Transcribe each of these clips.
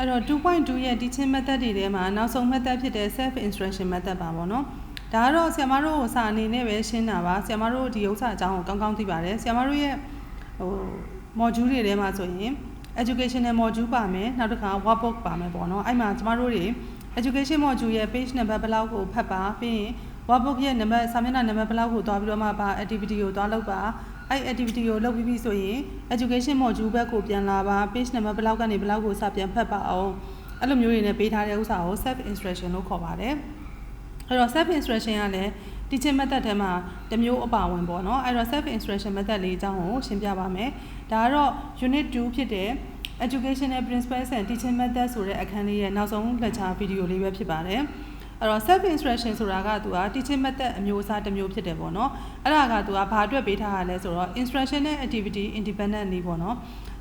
အဲ့တော့2.2ရဲ့ teaching method တွေထဲမှာနောက်ဆုံး method ဖြစ်တဲ့ self instruction method ပါပေါ့နော်ဒါကတော့ဆရာမတို့စာအနေနဲ့ပဲရှင်းတာပါဆရာမတို့ဒီဥစ္စာအကြောင်းကိုကောင်းကောင်းသိပါတယ်ဆရာမတို့ရဲ့ဟို module တွေထဲမှာဆိုရင် educational module ပါမယ်နောက်တစ်ခါ workbook ပါမယ်ပေါ့နော်အဲ့မှာကျမတို့တွေ education module ရဲ့ page number ဘယ်လောက်ကိုဖတ်ပါပြီးရင် workbook ရဲ့ number စာမျက်နှာ number ဘယ်လောက်ကိုတွားပြီးတော့မှပါ activity ကိုတွားလုပ်ပါ အဲ့ activity ကိုလုပ်ပြီးပြီဆိုရင် education module ဘက်ကိုပြန်လာပါ page number ဘယ်လောက်ကနေဘယ်လောက်ကိုစပြန်ဖတ်ပါအောင်အဲ့လိုမျိုးတွေနဲ့ပေးထားတဲ့ဥစ္စာကို self instruction လို့ခေါ်ပါတယ်အဲ့တော့ self instruction ကလည်း teaching method ထဲမှာတစ်မျိုးအပါဝင်ပေါ့နော်အဲ့တော့ self instruction method လေးအကြောင်းကိုရှင်းပြပါမယ်ဒါကတော့ unit 2ဖြစ်တဲ့ educational principles and teaching method ဆိုတဲ့အခန်းလေးရဲ့နောက်ဆုံး lecture video လေးပဲဖြစ်ပါတယ် အဲ့တော့ self instruction ဆိုတာကသူက teaching method အမျိုးအစားတစ်မျိုးဖြစ်တယ်ပေါ့နော်အဲ့ဒါကသူကဘာအတွက်ပေးထားရလဲဆိုတော့ instruction နဲ့ activity independently ပေါ့နော်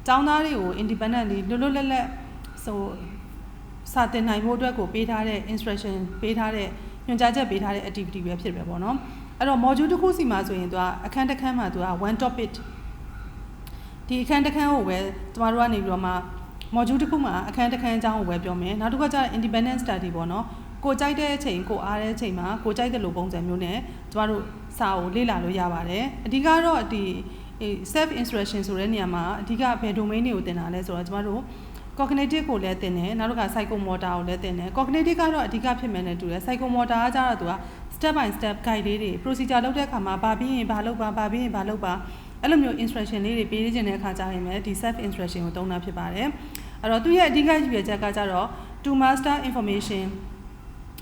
ကျောင်းသားတွေကို independently လွတ်လွတ်လပ်လပ်ဆိုစာသင်နိုင်ဖို့အတွက်ကိုပေးထားတဲ့ instruction ပေးထားတဲ့ညွှန်ကြားချက်ပေးထားတဲ့ activity ပဲဖြစ်ပဲပေါ့နော်အဲ့တော့ module တစ်ခုစီမှာဆိုရင်သူကအခန်းတစ်ခန်းမှာသူက1 topic ဒီအခန်းတစ်ခန်းကိုပဲကျမတို့ကနေပြီးတော့မှ module တစ်ခုမှာအခန်းတစ်ခန်းအကြောင်းကိုပဲပြောမယ်နောက်တစ်ခါကျတော့ independent study ပေါ့နော် ကိုကြိုက်တဲ့အချိန်ကိုအားတဲ့အချိန်မှာကိုကြိုက်တဲ့လိုပုံစံမျိုးနဲ့ကျမတို့စာကိုလေ့လာလို့ရပါတယ်အဓိကတော့ဒီ self instruction ဆိုတဲ့နေရာမှာအဓိကဘယ် domain တွေကိုသင်တာလဲဆိုတော့ကျမတို့ cognitive ကိုလည်းသင်တယ်နောက်တစ်ခါ psychomotor ကိုလည်းသင်တယ် cognitive ကတော့အဓိကဖြစ်မယ်နဲ့တူတယ် psychomotor ကကျတော့သူက step by step guide လေးတွေ procedure လုပ်တဲ့အခါမှာဘာပြီးရင်ဘာလုပ်ပါဘာပြီးရင်ဘာလုပ်ပါအဲ့လိုမျိုး instruction လေးတွေပေးရခြင်းတဲ့အခါကျရင်လည်းဒီ self instruction ကိုသုံးတာဖြစ်ပါတယ်အဲ့တော့သူရဲ့အဓိကရည်ရွယ်ချက်ကကျတော့ to master information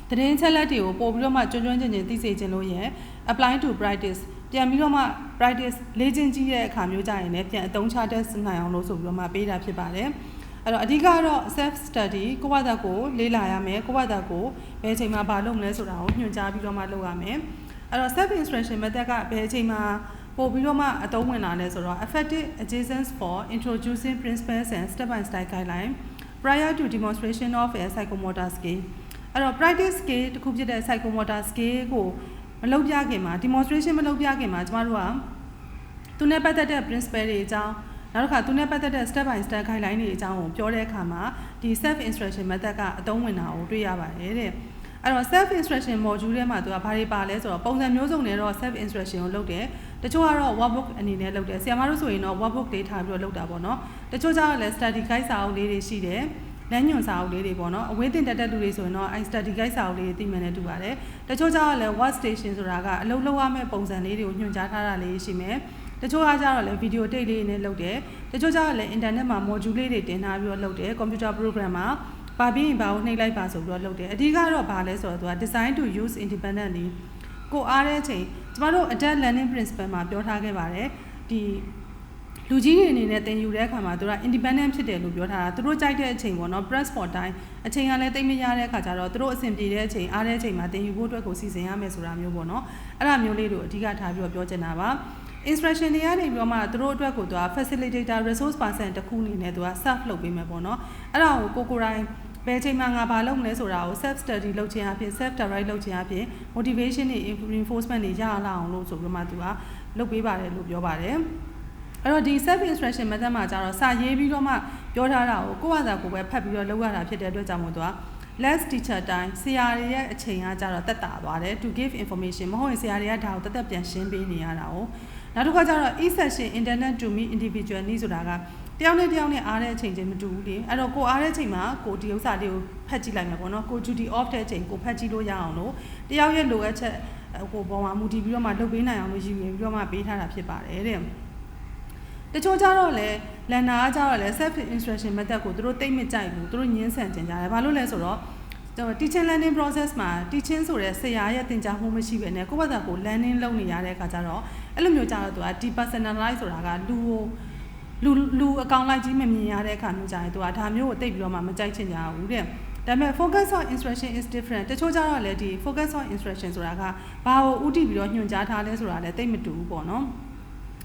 သတင်းချက်လက်တွေကိုပို့ပြီးတော့မှကျွမ်းကျွမ်းကျင်ကျင်သိစေခြင်းလို့ရယ် apply to practice ပြန်ပြီးတော့မှ practice လေ့ကျင့်ကြည့်တဲ့အခါမျိုးကြရင်လည်းပြန်အသုံးချတတ်နိုင်အောင်လို့ဆိုပြီးတော့မှပေးတာဖြစ်ပါတယ်အဲ့တော့အဓိကတော့ self study ကိုယ့်ဘာသာကိုလေ့လာရမယ်ကိုယ့်ဘာသာကိုဘယ်အချိန်မှာဘာလုပ်မလဲဆိုတာကိုညွှန်ကြားပြီးတော့မှလုပ်ရမယ်အဲ့တော့ self instruction method ကဘယ်အချိန်မှာပို့ပြီးတော့မှအသုံးဝင်လာလဲဆိုတော့ effective adjacents for introducing principles and step by step guideline prior to demonstration of a psychomotor skill အဲ့တော့ practice skill တစ်ခုဖြစ်တဲ့ psychomotor skill ကိုမလုပ်ပြခင်မှာ demonstration မလုပ်ပြခင်မှာကျမတို့ကသူနဲ့ပတ်သက်တဲ့ principle တွေအကြောင်းနောက်တစ်ခါသူနဲ့ပတ်သက်တဲ့ step by step guideline တွေအကြောင်းကိုပြောတဲ့အခါမှာဒီ self instruction method ကအသုံးဝင်တာကိုတွေ့ရပါတယ်တဲ့အဲ့တော့ self instruction module ထဲမှာသူကဘာတွေပါလဲဆိုတော့ပုံစံမျိုးစုံနဲ့တော့ self instruction ကိုလုပ်တယ်တချို့ကတော့ workbook အနေနဲ့လုပ်တယ်ဆရာမတို့ဆိုရင်တော့ workbook တွေထားပြီးတော့လုပ်တာပေါ့နော်တချို့ကျတော့လည်း study guide စာအုပ်လေးတွေရှိတယ် လမ်းညွန်စာအုပ်လေးတွေပေါ့နော်အဝေးတင်တက်တဲ့လူတွေဆိုရင်တော့အဲ study guide စာအုပ်လေးတွေသိမှန်းနဲ့တူပါတယ်တချို့ကျတော့လည်း work station ဆိုတာကအလုပ်လုပ်ရမယ့်ပုံစံလေးတွေကိုညွှန်ကြားထားတာလေးရှိမယ်တချို့ကကြတော့လည်းဗီဒီယိုတိတ်လေးနဲ့လုပ်တယ်တချို့ကျတော့လည်း internet မှာ module လေးတွေတင်ထားပြီးတော့လုပ်တယ် computer program မှာပါပြီးရင်ဘာကိုနှိပ်လိုက်ပါဆိုပြီးတော့လုပ်တယ်အဓိကတော့ဘာလဲဆိုတော့သူက design to use independently ကိုအားတဲ့အချိန်ကျမတို့ adapt learning principle မှာပြောထားခဲ့ပါတယ်ဒီ လူကြီးတွေအနေနဲ့သင်ယူတဲ့အခါမှာသူက independent ဖြစ်တယ်လို့ပြောထားတာသူတို့ကြိုက်တဲ့အချိန်ပေါ့နော် press for time အချိန်ကလည်းတိတ်မရတဲ့အခါကျတော့သူတို့အဆင်ပြေတဲ့အချိန်အားတဲ့အချိန်မှာသင်ယူဖို့အတွက်ကိုစီစဉ်ရမယ်ဆိုတာမျိုးပေါ့နော်အဲ့ဒါမျိုးလေးတို့အဓိကထားပြီးတော့ပြောချင်တာပါ instruction တွေကနေပြီးတော့မှသူတို့အတွက်ကိုသူက facilitator resource person တစ်ခုအနေနဲ့သူက serve လုပ်ပေးမယ်ပေါ့နော်အဲ့ဒါကိုကိုကိုတိုင်းဘယ်ချိန်မှငါဘာလုပ်မလဲဆိုတာကို self study လုပ်ခြင်းအပြင် self direct လုပ်ခြင်းအပြင် motivation တွေ reinforcement တွေရလာအောင်လို့ဆိုပြီးတော့မှသူကလုပ်ပေးပါတယ်လို့ပြောပါတယ် အဲ့တော့ဒီ self instruction method မှာကျတော့စာရေးပြီးတော့မှပြောထားတာကိုကိုယ့်ဘာသာကိုယ်ပဲဖတ်ပြီးတော့လုပ်ရတာဖြစ်တဲ့အတွက်ကြောင့်မို့သူက less teacher time ဆရာတွေရဲ့အချိန်ကကြတော့တက်တာသွားတယ် to give information မဟုတ်ရင်ဆရာတွေကဒါကိုတက်တက်ပြန်ရှင်းပေးနေရတာ哦နောက်တစ်ခါကျတော့ e-session internet to meet individual need ဆိုတာကတယောက်နဲ့တယောက်နဲ့အားတဲ့အချိန်ချင်းမတူဘူးလေအဲ့တော့ကိုအားတဲ့အချိန်မှာကိုဒီဥစ္စာလေးကိုဖတ်ကြည့်လိုက်မှာပေါ့နော်ကို duty off တဲ့အချိန်ကိုဖတ်ကြည့်လို့ရအောင်လို့တယောက်ရဲ့လိုအပ်ချက်ဟိုပေါ်မှာမူတည်ပြီးတော့မှလုပ်ပေးနိုင်အောင်လို့ရည်ရွယ်ပြီးတော့မှပေးထားတာဖြစ်ပါတယ်တဲ့ တချို့ကြတော့လေလန်နာကကြတော့လေ self instruction method ကိုသူတို့တိတ်မကြိုက်ဘူးသူတို့ညှင်းဆန်ကြင်ကြတယ်ဘာလို့လဲဆိုတော့ teaching learning process မှာ teaching ဆိုတဲ့ဆရာရဲ့သင်ကြားမှုမရှိဘဲနဲ့ကိုယ့်ဘာသာကို learning လုပ်နေရတဲ့အခါကျတော့အဲ့လိုမျိုးကြတော့သူက depersonalize ဆိုတာကလူကိုလူလူအကောင်လိုက်ကြီးမမြင်ရတဲ့အခါမျိုးကြရင်သူကဒါမျိုးကိုတိတ်ပြီးတော့မှမကြိုက်ချင်ကြဘူးတဲ့ဒါပေမဲ့ focus on instruction is different တချို့ကြတော့လည်းဒီ focus on instruction ဆိုတာကဘာကိုဥတည်ပြီးတော့ညွှန်ကြားထားလဲဆိုတာလည်းတိတ်မတူဘူးပေါ့နော်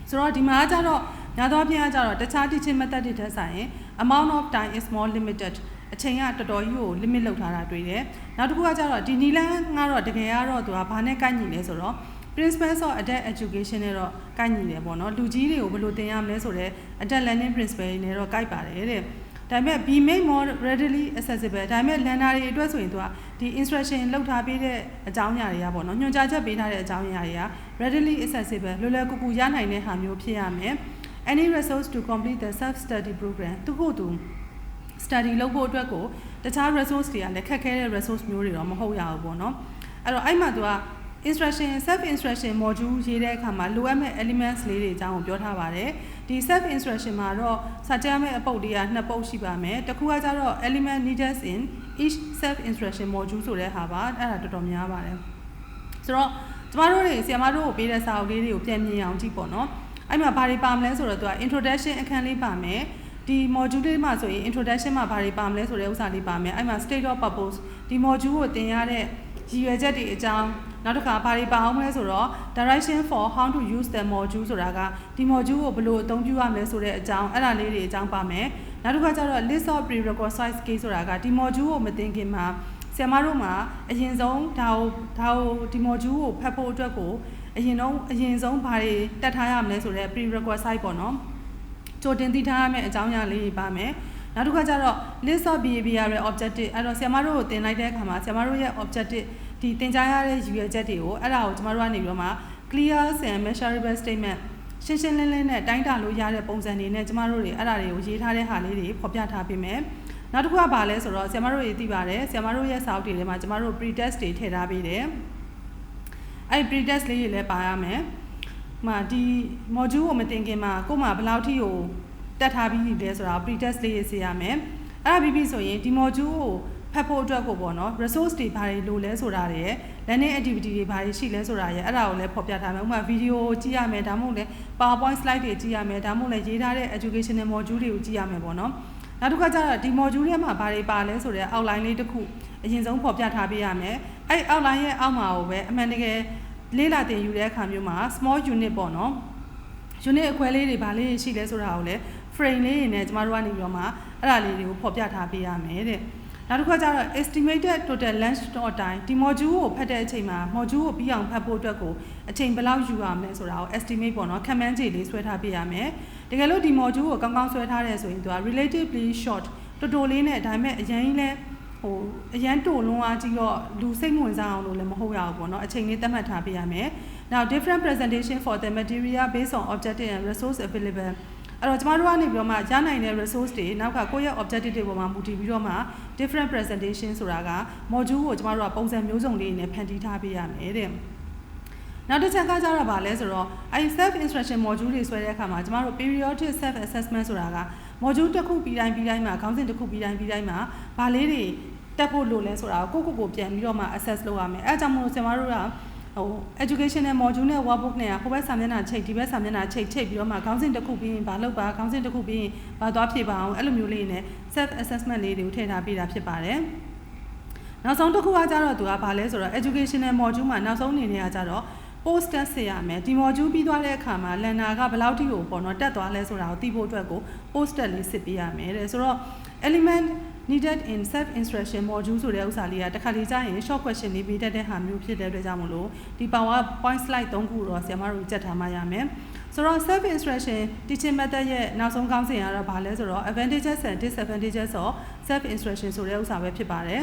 ဆိုတော့ဒီမှာကျတော့ ညာတော့ပြန်ကျတော့တခြား teaching method တွေထက်ဆိုင်ရင် amount of time is more limited အချိန်ကတော်တော်ကြီးကို limit လုပ်ထားတာတွေ့တယ်နောက်တစ်ခုကကျတော့ဒီနီလန်းကတော့တကယ်ကတော့သူကဘာနဲ့ကိုက်ညီလဲဆိုတော့ principles of adult education နဲ့တော့ကိုက်ညီတယ်ပေါ့နော်လူကြီးတွေကိုဘယ်လိုသင်ရမလဲဆိုတော့ adult learning principle နဲ့တော့ကိုက်ပါတယ်တဲ့ဒါပေမဲ့ be made more readily accessible ဒါပေမဲ့ learner တွေအတွက်ဆိုရင်သူကဒီ instruction လောက်ထားပေးတဲ့အကြောင်းအရာတွေကပေါ့နော်ညွှန်ကြားချက်ပေးထားတဲ့အကြောင်းအရာတွေက readily accessible လွယ်လွယ်ကူကူရနိုင်တဲ့ဟာမျိုးဖြစ်ရမယ် any resource to complete the self study program သူကိုယ်သူ study လုပ်ဖို့အတွက်ကိုတခြား resource တွေကလည်းခက်ခဲတဲ့ resource မျိုးတွေတော့မဟုတ်ရဘူးပေါ့နော်အဲ့တော့အဲ့မှာသူက instruction self instruction module ရေးတဲ့အခါမှာလိုအပ်မဲ့ elements လေးတွေအကြောင်းကိုပြောထားပါတယ်ဒီ self instruction မှာတော့စာကြမဲ့အပုတ်တွေကနှစ်ပုတ်ရှိပါမယ်တစ်ခုကကျတော့ element needed in each self instruction module ဆိုတဲ့ဟာပါအဲ့ဒါတော်တော်များပါတယ်ဆိုတော့ကျမတို့တွေဆရာမတို့ကိုပေးတဲ့စာအုပ်လေးတွေကိုပြန်မြင်အောင်ကြည့်ပေါ့နော် အဲ့မှာဘာတွေပါမလဲဆိုတော့သူက introduction အခန်းလေးပါမယ်ဒီ module လေးမှာဆိုရင် introduction မှာဘာတွေပါမလဲဆိုတဲ့ဥစ္စာလေးပါမယ်အဲ့မှာ state of purpose ဒီ module ကိုသင်ရတဲ့ရည်ရွယ်ချက်တွေအကြောင်းနောက်တစ်ခါဘာတွေပါအောင်မလဲဆိုတော့ direction for how to use the module ဆိုတာကဒီ module ကိုဘယ်လိုအသုံးပြုရမလဲဆိုတဲ့အကြောင်းအဲ့ဒါလေးတွေအကြောင်းပါမယ်နောက်တစ်ခါကျတော့ list of prerequisite case ဆိုတာကဒီ module ကိုမသင်ခင်မှာဆရာမတို့မှာအရင်ဆုံးဒါကိုဒါကိုဒီ module ကိုဖတ်ဖို့အတွက်ကို အရင်ဆုံးအရင်ဆုံးဘာတွေတက်ထားရမလဲဆိုတော့ prerequisite ပေါ့နော်ကြိုတင်သိထားရမယ့်အကြောင်းအရာလေးတွေပါမယ်နောက်တစ်ခါကျတော့ list of behavioral objective အဲ့တော့ဆရာမတို့ကိုသင်လိုက်တဲ့အခါမှာဆရာမတို့ရဲ့ objective ဒီသင်ကြားရတဲ့ရည်ရွယ်ချက်တွေကိုအဲ့ဒါကိုကျမတို့ကနေပြီးတော့မှ clear and measurable statement ရှင်းရှင်းလင်းလင်းနဲ့တိုင်းတာလို့ရတဲ့ပုံစံတွေနဲ့ကျမတို့တွေအဲ့ဒါတွေကိုရေးထားတဲ့ဟာလေးတွေဖော်ပြထားပေးမယ်နောက်တစ်ခုကဘာလဲဆိုတော့ဆရာမတို့တွေသိပါတယ်ဆရာမတို့ရဲ့စာအုပ်တွေထဲမှာကျမတို့ pre-test တွေထည့်ထားပေးတယ် အဲ့ pre-test လေးတွေလည်းပါရမယ်မှာဒီ module ကိုမတင်ခင်မှာကို့မှာဘယ်လောက်ထိကိုတက်ထားပြီးလဲဆိုတာ pre-test လေးရေးစေရမယ်အဲ့ဒါပြီးပြီဆိုရင်ဒီ module ကိုဖတ်ဖို့အတွက်ကိုပေါ့နော် resource တွေဘာတွေလိုလဲဆိုတာတွေ learning activity တွေဘာတွေရှိလဲဆိုတာရဲ့အဲ့ဒါကိုလည်းဖော်ပြထားမယ်ဥပမာ video ကိုကြည့်ရမယ်ဒါမှမဟုတ်လည်း PowerPoint slide တွေကြည့်ရမယ်ဒါမှမဟုတ်လည်းရေးထားတဲ့ educational module တွေကိုကြည့်ရမယ်ပေါ့နော်နောက်တစ်ခါကျတော့ဒီ module ထဲမှာဘာတွေပါလဲဆိုတော့ outline လေးတစ်ခုအရင်ဆုံးဖော်ပြထားပေးရမယ် အဲ့ outline ရဲ့အောက်မှာကိုပဲအမှန်တကယ်လေးလာတင်ယူတဲ့အခါမျိုးမှာ small unit ပေါ့နော် unit အခွဲလေးတွေဘာလေးရှိလဲဆိုတာကိုလည်း frame လေးတွေနဲ့ကျမတို့ကနေပြီးတော့မှအဲ့ဒါလေးတွေကိုဖော်ပြထားပေးရမယ်တဲ့နောက်တစ်ခါကျတော့ estimated total length of time ဒီ module ကိုဖတ်တဲ့အချိန်မှာ module ကိုပြီးအောင်ဖတ်ဖို့အတွက်ကိုအချိန်ဘယ်လောက်ယူရမလဲဆိုတာကို estimate ပေါ့နော်ခံမှန်းခြေလေးဆွဲထားပြရမယ်တကယ်လို့ဒီ module ကိုကောင်းကောင်းဆွဲထားတယ်ဆိုရင်သူက relatively short တော်တော်လေးနဲ့ဒါပေမဲ့အရင်လဲ ဟိုအရန်တိုလွန်းအားကြီးတော့လူစိတ်ဝင်စားအောင်လို့လည်းမဟုတ်ရဘူးပေါ့နော်အချိန်လေးသတ်မှတ်ထားပြရမယ် now different presentation for the material based on objective and resource available အဲ့တော့ကျမတို့ကနေပြီးတော့မှရနိုင်တဲ့ resource တွေနောက်ကကိုယ့်ရဲ့ objective တွေပေါ်မှာမူတည်ပြီးတော့မှ different presentation ဆိုတာက module ကိုကျမတို့ကပုံစံမျိုးစုံလေးနဲ့ဖန်တီးထားပေးရမယ်တဲ့နောက်တစ်ချက်ကကြတော့ဗာလဲဆိုတော့အဲ self instruction module တွေဆွဲတဲ့အခါမှာကျမတို့ periodic self assessment ဆိုတာက module တစ်ခုပြီးတိုင်းပြီးတိုင်းမှာခေါင်းစဉ်တစ်ခုပြီးတိုင်းပြီးတိုင်းမှာဗာလေးတွေတက်ဖို့လိုလဲဆိုတာကိုကိုကိုကိုပြန်ပြီးတော့မှ assess လုပ်ရမယ်အဲအကြောင်းမို့လို့ကျမတို့ကဟို educational module နဲ့ workbook နဲ့ဟိုဘက်စာမျက်နှာချိတ်ဒီဘက်စာမျက်နှာချိတ်ချိတ်ပြီးတော့မှခေါင်းစဉ်တစ်ခုပြီးရင်ဘာလုပ်ပါခေါင်းစဉ်တစ်ခုပြီးရင်ဘာသွားဖြေပါအောင်အဲ့လိုမျိုးလေးနဲ့ self assessment လေးတွေကိုထည့်ထားပေးတာဖြစ်ပါတယ်နောက်ဆုံးတစ်ခုကကြတော့သူကဘာလဲဆိုတော့ educational module မှာနောက်ဆုံးအနေနဲ့ကကြတော့ post test ဆေးရမယ်ဒီ module ပြီးသွားတဲ့အခါမှာ learner ကဘယ်လောက်ထိကိုပေါ့နော်တက်သွားလဲဆိုတာကိုသိဖို့အတွက်ကို post test လေးစစ်ပေးရမယ်တဲ့ဆိုတော့ element needed in self instruction module ဆိုတဲ့ဥစ္စာလေးကတစ်ခါလေကြာရင် short question လေးပေးတတ်တဲ့ဟာမျိုးဖြစ်တဲ့အတွက်ကြောင့်မလို့ဒီ PowerPoint slide 3ခုတော့ဆရာမတို့ကြက်ထားမှရမယ်ဆိုတော့ self instruction teaching method ရဲ့နောက်ဆုံးခေါင်းစဉ်ကတော့ဘာလဲဆိုတော့ advantages and disadvantages of self instruction ဆိုတဲ့ဥစ္စာပဲဖြစ်ပါတယ်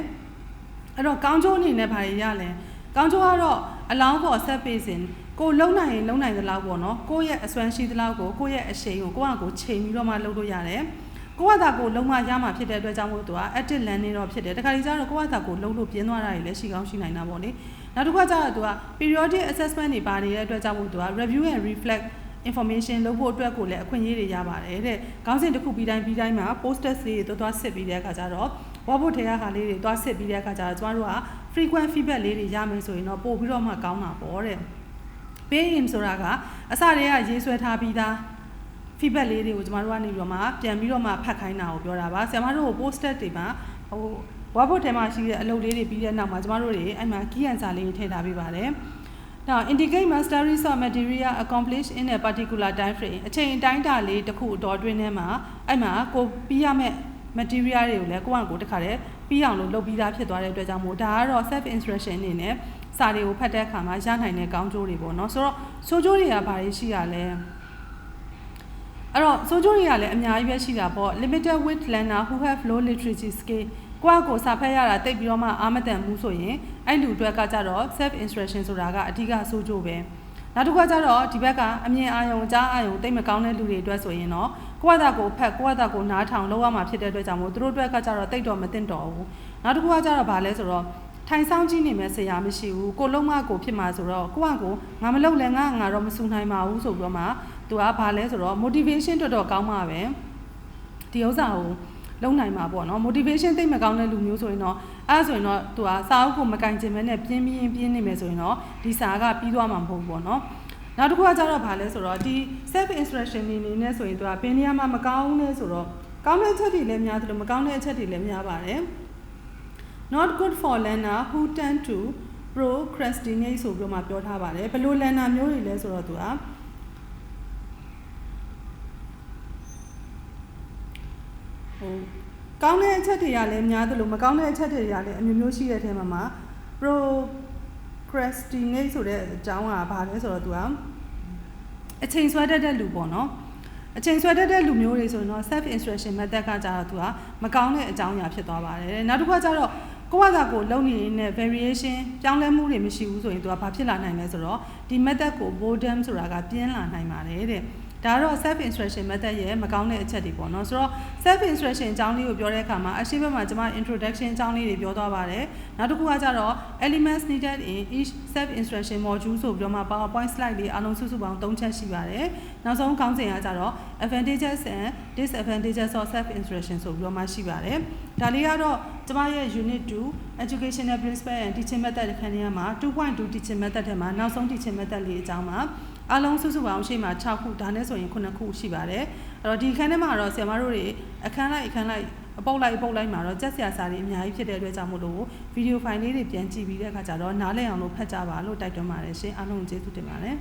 အဲ့တော့ကောင်းကျိုးအနေနဲ့ဘာတွေရလဲ ကောင်းကျိုးကတော့ allow for self pacing ကိုလုံနိုင်ရင်လုံနိုင်သလောက်ပေါ့နော်ကိုယ့်ရဲ့အစွမ်းရှိသလောက်ကိုကိုယ့်ရဲ့အရှိန်ကိုကိုယ့်ဟာကိုယ်ချိန်ပြီးတော့မှလုပ်လို့ရတယ်ကိုယ့်ဟာကိုလုံးဝရမှာဖြစ်တဲ့အတွက်ကြောင့်မို့သူက active learning တော့ဖြစ်တယ်တခါတည်းကျတော့ကိုယ့်ဟာကိုလုံးလို့ပြင်းသွားတာတွေလည်းရှိကောင်းရှိနိုင်တာပေါ့လေနောက်တစ်ခါကျတော့သူက periodic assessment တွေပါနေတဲ့အတွက်ကြောင့်မို့သူက review and reflect information လုပ်ဖို့အတွက်ကိုလည်းအခွင့်အရေးတွေရပါတယ်တဲ့ခေါင်းစဉ်တစ်ခုပြီးတိုင်းပြီးတိုင်းမှာ post test လေးတွေသွားစစ်ပြီးတဲ့အခါကျတော့ workbook ထဲကဟာလေးတွေသွားစစ်ပြီးတဲ့အခါကျတော့ကျမတို့က frequent feedback လေးတွေရမယ်ဆိုရင်တော့ပို့ပြီးတော့မှကောင်းတာပေါ့တဲ့ pay in ဆိုတာကအစတည်းကရေးဆွဲထားပြီးသား feedback လေးတွေကိုကျမတို့ကနေပြီးတော့မှပြန်ပြီးတော့မှဖတ်ခိုင်းတာကိုပြောတာပါဆရာမတို့ကို post-it တွေမှာဟို workbook ထဲမှာရှိတဲ့အလုပ်လေးတွေပြီးတဲ့နောက်မှာကျမတို့တွေအဲ့မှာ key answer လေးထည့်ထားပေးပါတယ် Now indicate mastery of material accomplished in a particular time frame အချိန်အတိုင်းတာလေးတစ်ခုတော်တွင်းထဲမှာအဲ့မှာကိုပြီးရမယ့် material တွေကိုလည်းကိုယ့်အကိုတခါတည်းပြီးအောင်လို့လုပ်ပြီးသားဖြစ်သွားတဲ့အတွက်ကြောင့်မို့ဒါကတော့ self instruction အနေနဲ့စာတွေကိုဖတ်တဲ့အခါမှာရနိုင်တဲ့ကောင်းကျိုးတွေပေါ့နော်ဆိုတော့ဆိုးကျိုးတွေကဘာတွေရှိရလဲအဲ့တော့စိုးကျိုးတွေကလည်းအများကြီးပဲရှိတာပေါ့ limited with learner who have low literacy skill ကိုယ့်အကိုစာဖတ်ရတာတိတ်ပြီးတော့မှအာမတန်မှုဆိုရင်အဲ့လူအတွက်ကကြတော့ self instruction ဆိုတာကအဓိကစိုးကျိုးပဲနောက်တစ်ခုကကြတော့ဒီဘက်ကအမြင်အာရုံကြားအာရုံတိတ်မကောင်းတဲ့လူတွေအတွက်ဆိုရင်တော့ ကိုယ့်အတာကိုဖတ်ကိုယ့်အတာကိုနားထောင်လောက်ရမှာဖြစ်တဲ့အတွက်ကြောင့်မို့သူတို့အတွက်ကကြတော့တိတ်တော့မသိတော့ဘူးနောက်တစ်ခုကကြတော့ဗာလဲဆိုတော့ထိုင်ဆောင်ကြည့်နေမဲ့ဆရာမရှိဘူးကိုလုံးမကိုဖြစ်မှာဆိုတော့ကိုကကိုငါမလုပ်လဲငါငါတော့မစူနိုင်ပါဘူးဆိုပြီးတော့မှသူကဘာလဲဆိုတော့ motivation တော်တော်ကောင်းမှာပဲဒီဥစ္စာကိုလုံနိုင်မှာပေါ့နော် motivation သိမ့်မကောင်းတဲ့လူမျိုးဆိုရင်တော့အဲ့ဆိုရင်တော့သူကစာအုပ်ကိုမကင်ချင်မဲနဲ့ပြင်းပြင်းပြင်းနေမယ်ဆိုရင်တော့ဒီစာကပြီးသွားမှာမဟုတ်ဘူးပေါ့နော် နောက်တစ်ခုကကျတော့ဗာလဲဆိုတော့ဒီ self instruction နေနေနဲ့ဆိုရင်သူကဘယ်နေရာမှာမကောင်းလဲဆိုတော့ကောင်းတဲ့အချက်တွေလည်းများတယ်လို့မကောင်းတဲ့အချက်တွေလည်းများပါတယ် not good for learner who tend to procrastinate ဆိုပြီးတော့မှပြောထားပါတယ်ဘယ်လို learner မျိုးတွေလဲဆိုတော့သူကဟိုကောင်းတဲ့အချက်တွေကလည်းများတယ်လို့မကောင်းတဲ့အချက်တွေကလည်းအမျိုးမျိုးရှိတဲ့အထဲမှာမှာ procrastinate ဆိုတဲ့အကြောင်းကဘာလဲဆိုတော့သူကအချိန်ဆွဲတတ်တဲ့လူပေါ့နော်အချိန်ဆွဲတတ်တဲ့လူမျိုးတွေဆိုရင်တော့ self instruction method ကကြတော့သူကမကောင်းတဲ့အကြောင်းအရာဖြစ်သွားပါတယ်နောက်တစ်ခုကကြတော့ကိုယ့်ဘာသာကိုလုံနေတဲ့ variation ပြောင်းလဲမှုတွေမရှိဘူးဆိုရင်သူကဘာဖြစ်လာနိုင်လဲဆိုတော့ဒီ method ကို boredom ဆိုတာကပြင်းလာနိုင်ပါတယ်တဲ့ ဒါကတော့ self instruction method ရဲ့မကောင်းတဲ့အချက်တွေပေါ့နော်ဆိုတော့ self instruction အကြောင်းလေးကိုပြောတဲ့အခါမှာအရှိဘက်မှာကျွန်မ introduction အကြောင်းလေးတွေပြောသွားပါတယ်နောက်တစ်ခုကကြတော့ elements needed in each self instruction module ဆိုပြီးတော့မှ PowerPoint slide လေးအလုံးစုစုပေါင်း၃ချက်ရှိပါတယ်နောက်ဆုံးခေါင်းစဉ်ကကြတော့ advantages and disadvantages of self instruction ဆိုပြီးတော့မှရှိပါတယ်ဒါလေးကတော့ကျွန်မရဲ့ unit 2 educational principle and teaching method ခန်းထဲမှာ2.2 teaching method ထဲမှာနောက်ဆုံး teaching method လေးအကြောင်းပါ အလုံးစုစုပေါင်းရှေ့မှာ6ခုဒါနဲ့ဆိုရင်9ခုရှိပါတယ်အဲ့တော့ဒီခန်းထဲမှာတော့ဆရာမတို့တွေအခန်းလိုက်အခန်းလိုက်အပုတ်လိုက်အပုတ်လိုက်မှာတော့ကြက်ဆရာစာတွေအများကြီးဖြစ်တဲ့အတွက်ကြောင့်မို့လို့ဗီဒီယိုဖိုင်လေးတွေပြန်ကြည့်ပြီးတဲ့အခါကျတော့နားလည်အောင်လို့ဖတ်ကြပါလို့တိုက်တွန်းပါတယ်ရှင်အားလုံးကျေးဇူးတင်ပါတယ်